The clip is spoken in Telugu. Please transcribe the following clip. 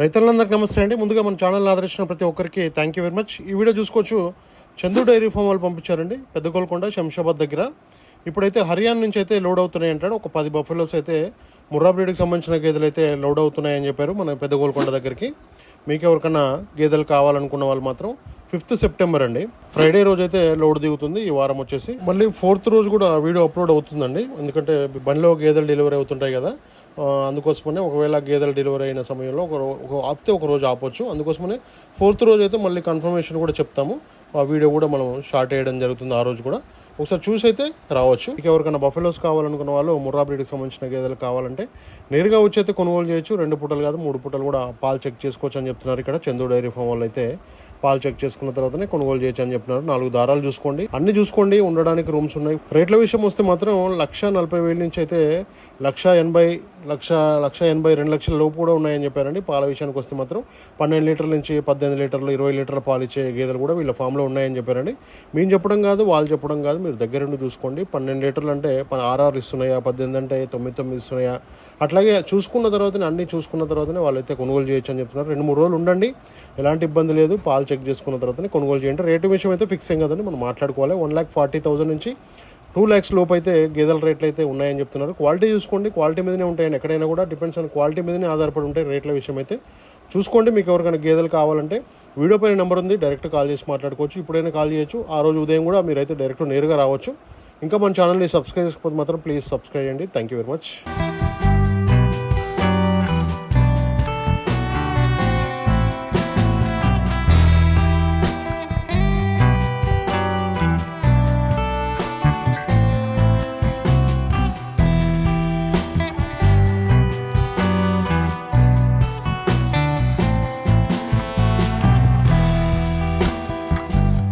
రైతులందరికీ నమస్తే అండి. ముందుగా మన ఛానల్ ఆదరించిన ప్రతి ఒక్కరికి థ్యాంక్ యూ వెరీ మచ్ ఈ వీడియో చూసుకోవచ్చు. చందు డైరీ ఫామ్ వాళ్ళు పంపించారండి. పెద్ద గోల్కొండ శంషాబాద్ దగ్గర. ఇప్పుడైతే హర్యానా నుంచి అయితే లోడ్ అవుతున్నాయి అంటాడు ఒక పది బఫెలోస్ అయితే ముర్రా బ్రీడ్కి సంబంధించిన గేదెలు అయితే లోడ్ అవుతున్నాయని చెప్పారు మన పెద్ద గోల్కొండ దగ్గరికి. మీకు ఎవరికైనా గేదెలు కావాలనుకున్న వాళ్ళు మాత్రం ఫిఫ్త్ సెప్టెంబర్ అండి. ఫ్రైడే రోజు అయితే లోడ్ దిగుతుంది ఈ వారం వచ్చేసి. మళ్ళీ ఫోర్త్ రోజు కూడా వీడియో అప్లోడ్ అవుతుందండి. ఎందుకంటే బండిలో గేదెలు డెలివరీ అవుతుంటాయి కదా అందుకోసమనే ఒకవేళ గేదెలు డెలివరీ అయిన సమయంలో ఒక ఒక ఆపితే ఒక రోజు ఆపొచ్చు. అందుకోసమనే ఫోర్త్ రోజు అయితే మళ్ళీ కన్ఫర్మేషన్ కూడా చెప్తాము. ఆ వీడియో కూడా మనం షార్ట్ వేయడం జరుగుతుంది ఆ రోజు కూడా. ఒకసారి చూసి అయితే రావచ్చు. ఇక ఎవరికైనా బఫెలోస్ కావాలనుకున్న వాళ్ళు ముర్రా బ్రీడ్కి సంబంధించిన గేదెలు కావాలంటే నేరుగా వచ్చి అయితే కొనుగోలు చేయొచ్చు. రెండు పూటలు కాదు మూడు పూటలు కూడా పాలు చెక్ చేసుకోవచ్చు అని చెప్తున్నారు ఇక్కడ. చందు డైరీ ఫామ్ వాళ్ళు అయితే పాలు చెక్ చేసుకున్న తర్వాతనే కొనుగోలు చేయొచ్చు అని చెప్తున్నారు. నాలుగు దారాలు చూసుకోండి. అన్ని చూసుకోండి. ఉండడానికి రూమ్స్ ఉన్నాయి. రేట్ల విషయం వస్తే మాత్రం లక్ష నలభై వేల నుంచి అయితే లక్ష ఎనభై లక్ష లక్ష ఎనభై రెండు లక్షల లోపు కూడా ఉన్నాయని చెప్పారండి. పాల విషయానికి వస్తే మాత్రం పన్నెండు లీటర్ల నుంచి పద్దెనిమిది లీటర్లు ఇరవై లీటర్ల పాలు ఇచ్చే గేదెలు కూడా వీళ్ళ ఫామ్లో ఉన్నాయని చెప్పారండి. మేము చెప్పడం కాదు వాళ్ళు చెప్పడం కాదు. మీరు దగ్గరుండి చూసుకోండి. పన్నెండు లీటర్లు అంటే ఆర్ఆర్ ఇస్తున్నాయా? పద్దెనిమిది అంటే తొమ్మిది తొమ్మిది ఇస్తున్నాయా? అట్లాగే చూసుకున్న తర్వాతనే అన్నీ చూసుకున్న తర్వాతనే వాళ్ళైతే కొనుగోలు చేయొచ్చు అని చెప్తున్నారు. రెండు మూడు రోజులు ఉండండి. ఎలాంటి ఇబ్బంది లేదు. పాలు చెక్ చేసుకున్న తర్వాతనే కొనుగోలు చేయండి. రేటు విషయం అయితే ఫిక్స్ ఏం కదండి. మనం మాట్లాడుకోవాలి. వన్ ల్యాక్ ఫార్టీ థౌసండ్ నుంచి టూ ల్యాక్స్ లోపు అయితే గేదెల రేట్లు అయితే ఉన్నాయని చెప్తున్నారు. క్వాలిటీ చూసుకోండి. క్వాలిటీ మీదనే ఉంటాయండి ఎక్కడైనా కూడా డిపెండ్స్ ఆన్ క్వాలిటీ మీదనే ఆధారపడి ఉంటాయి రేట్ల విషయం అయితే. చూసుకోండి. మీకు ఎవరికైనా గేదెలు కావాలంటే వీడియో పైన నెంబర్ ఉంది. డైరెక్ట్ కాల్ చేసి మాట్లాడుకోవచ్చు. ఇప్పుడైనా కాల్ చేయొచ్చు. ఆ రోజు ఉదయం కూడా మీరైతే డైరెక్ట్ నేరుగా రావచ్చు. ఇంకా మన ఛానల్ని సబ్స్క్రైబ్ చేసుకోకపోతే మాత్రం ప్లీజ్ సబ్స్క్రైబ్ చేయండి. Thank you very much.